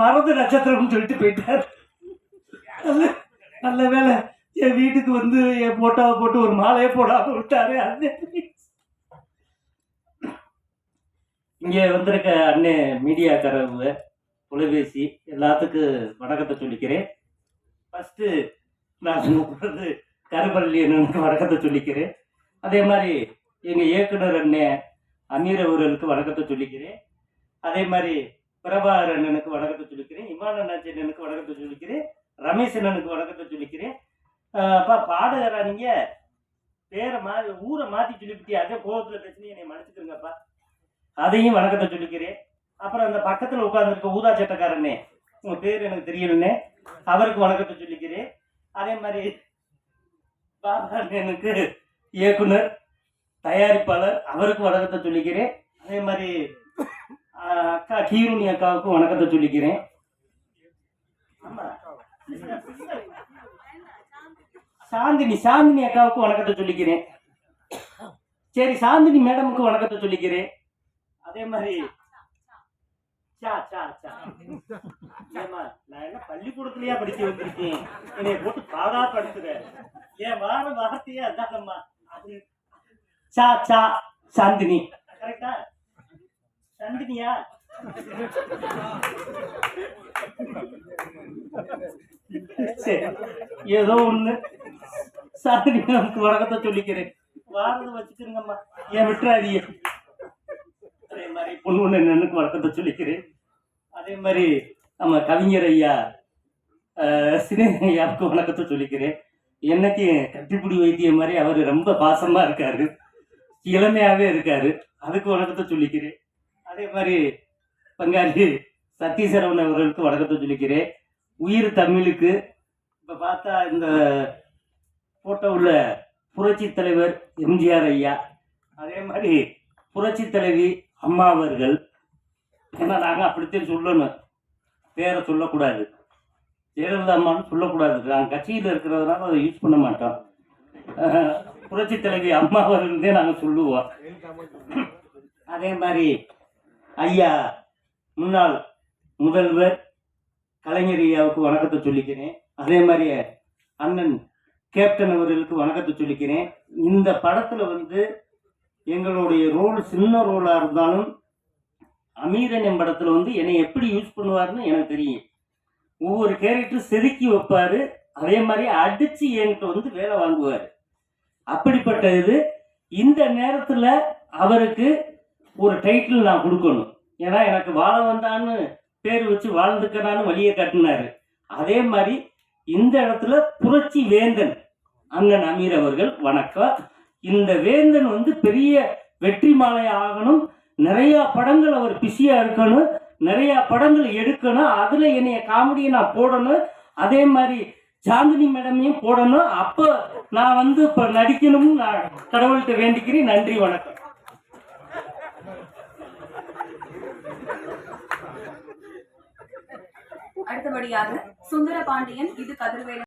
மறந்து நட்சத்திரம்னு சொல்லிட்டு போயிட்டார். நல்ல நல்ல வேலை என் வீட்டுக்கு வந்து என் போட்டோவை போட்டு ஒரு மாலையை போடாம விட்டாரு அது இங்கே வந்திருக்க அண்ணே மீடியாக்காரவங்க தொலைபேசி எல்லாத்துக்கும் வணக்கத்தை சொல்லிக்கிறேன். ஃபஸ்ட்டு நான் கூப்பிட்றது கருப்பள்ளி அண்ணனுக்கு வணக்கத்தை சொல்லிக்கிறேன். அதே மாதிரி எங்கள் இயக்குனர் அண்ணே அமீர் அவர்களுக்கு வணக்கத்தை சொல்லிக்கிறேன். அதே மாதிரி பிரபாகர் அண்ணனுக்கு வணக்கத்தை சொல்லிக்கிறேன் இமான் அண்ணாச்சி அண்ணனுக்கு வணக்கத்தை சொல்லிக்கிறேன் ரமேஷ் அண்ணனுக்கு வணக்கத்தை சொல்லிக்கிறேன். அப்பா பாடகரா நீங்க? பேரை மாறி ஊரை மாத்தி சொல்லிவிட்டி அதே கோபத்துல பேசுனீங்க என்னை மன்னிச்சுக்கிறீங்கப்பா அதையும் வணக்கத்தை சொல்லிக்கிறேன். அப்புறம் அந்த பக்கத்துல உட்கார்ந்துருக்க ஊதா சட்டக்காரண்ணே உங்க பேர் எனக்கு தெரியலண்ணே அவருக்கு வணக்கத்தை சொல்லிக்கிறேன். அதே மாதிரி பாபா அண்ணனுக்கு இயக்குனர் தயாரிப்பாளர் அவருக்கு வணக்கத்தை சொல்லிக்கிறேன். அதே மாதிரி அக்கா கீருணி அக்காவுக்கும் வணக்கத்தை சொல்லிக்கிறேன். சாந்தினி சாந்தினி அக்காவுக்கும் வணக்கத்தை சொல்லிக்கிறேன். சரி சாந்தினி மேடமுக்கு வணக்கத்தை சொல்லிக்கிறேன். அதே மாதிரி சா சா சா. ஏம்மா, நான் என்ன பள்ளிக்கூடத்துலயா படிக்க வந்திருக்கேன்? என்னை போட்டு பாடா படுத்துற ஏன் வார வார்த்தையே அதானம்மா அது சா சா சாந்தினி. கரெக்டா சாந்தினியா சரி ஏதோ ஒண்ணு. சாந்தினி நமக்கு வணக்கத்தை சொல்லிக்கிறேன். வாரத வச்சுக்கிறேங்கம்மா ஏன் விட்டுறாதீங்க. அதே மாதிரி பொண்ணு ஒண்ணு என்னன்னு வணக்கத்தை சொல்லிக்கிறேன். அதே மாதிரி நம்ம கவிஞர் ஐயா அஹ், ஐயாவுக்கு வணக்கத்தை சொல்லிக்கிறேன். என்னைக்கு கட்டிப்பிடி வைத்தியம் மாதிரி அவர் ரொம்ப பாசமா இருக்காரு. இளமையாவே இருக்காரு. அதுக்கு வணக்கத்தை சொல்லிக்கிறேன். அதே மாதிரி பங்காளி சத்தீஸ்வரன் அவர்களுக்கு வணக்கத்தை சொல்லிக்கிறேன். உயிர் தமிழுக்கு இப்போ பார்த்தா இந்த போட்டோ உள்ள புரட்சி தலைவர் எம்ஜிஆர் ஐயா. அதே மாதிரி புரட்சி தலைவி அம்மா அவர்கள். ஏன்னா நாங்கள் அப்படித்தான் சொல்லணும். பேரை சொல்லக்கூடாது. ஜெயலலிதா அம்மான்னு சொல்லக்கூடாது. நாங்கள் கட்சியில் இருக்கிறதுனால அதை யூஸ் பண்ண மாட்டோம். புரட்சி தலைவி அம்மா அவர்கள்தே நாங்கள் சொல்லுவோம். அதே மாதிரி ஐயா முன்னாள் முதல்வர் கலைஞர் ஐயாவுக்கு வணக்கத்தை சொல்லிக்கிறேன். அதே மாதிரி அண்ணன் கேப்டன் அவர்களுக்கு வணக்கத்தை சொல்லிக்கிறேன். இந்த படத்தில் வந்து எங்களுடைய ரோல் சின்ன ரோலாக இருந்தாலும் அமீரன் படத்தில் வந்து என்னை எப்படி யூஸ் பண்ணுவாருன்னு எனக்கு தெரியும். ஒவ்வொரு கேரக்டர் செதுக்கி வைப்பார். அதே மாதிரி அடித்து என்கிட்ட வந்து வேலை வாங்குவார். அப்படிப்பட்ட இது இந்த நேரத்தில் அவருக்கு ஒரு டைட்டில் நான் கொடுக்கணும். ஏன்னா எனக்கு வாழ வந்தான்னு பேர் வச்சு வாழ்ந்துக்கடான்னு வழியை கட்டினாரு. அதே மாதிரி இந்த இடத்துல புரட்சி வேந்தன் அண்ணன் அமீர் அவர்கள் வணக்கம். இந்த வேந்தன் வந்து பெரிய வெற்றி மாலை ஆகணும். நிறைய படங்கள் அவர் பிஸியா இருக்கணும். நிறைய படங்கள் எடுக்கணும். அதுல என்னைய காமெடியை நான் போடணும். அதே மாதிரி சாந்தினி மேடமையும் போடணும். அப்போ நான் வந்து இப்போ நடிக்கணும்னு நான் கடவுள்கிட்ட வேண்டிக்கிறேன். நன்றி வணக்கம். அடுத்தபடியாக சுந்தர பாண்டியன் இது கதிர்வேலன்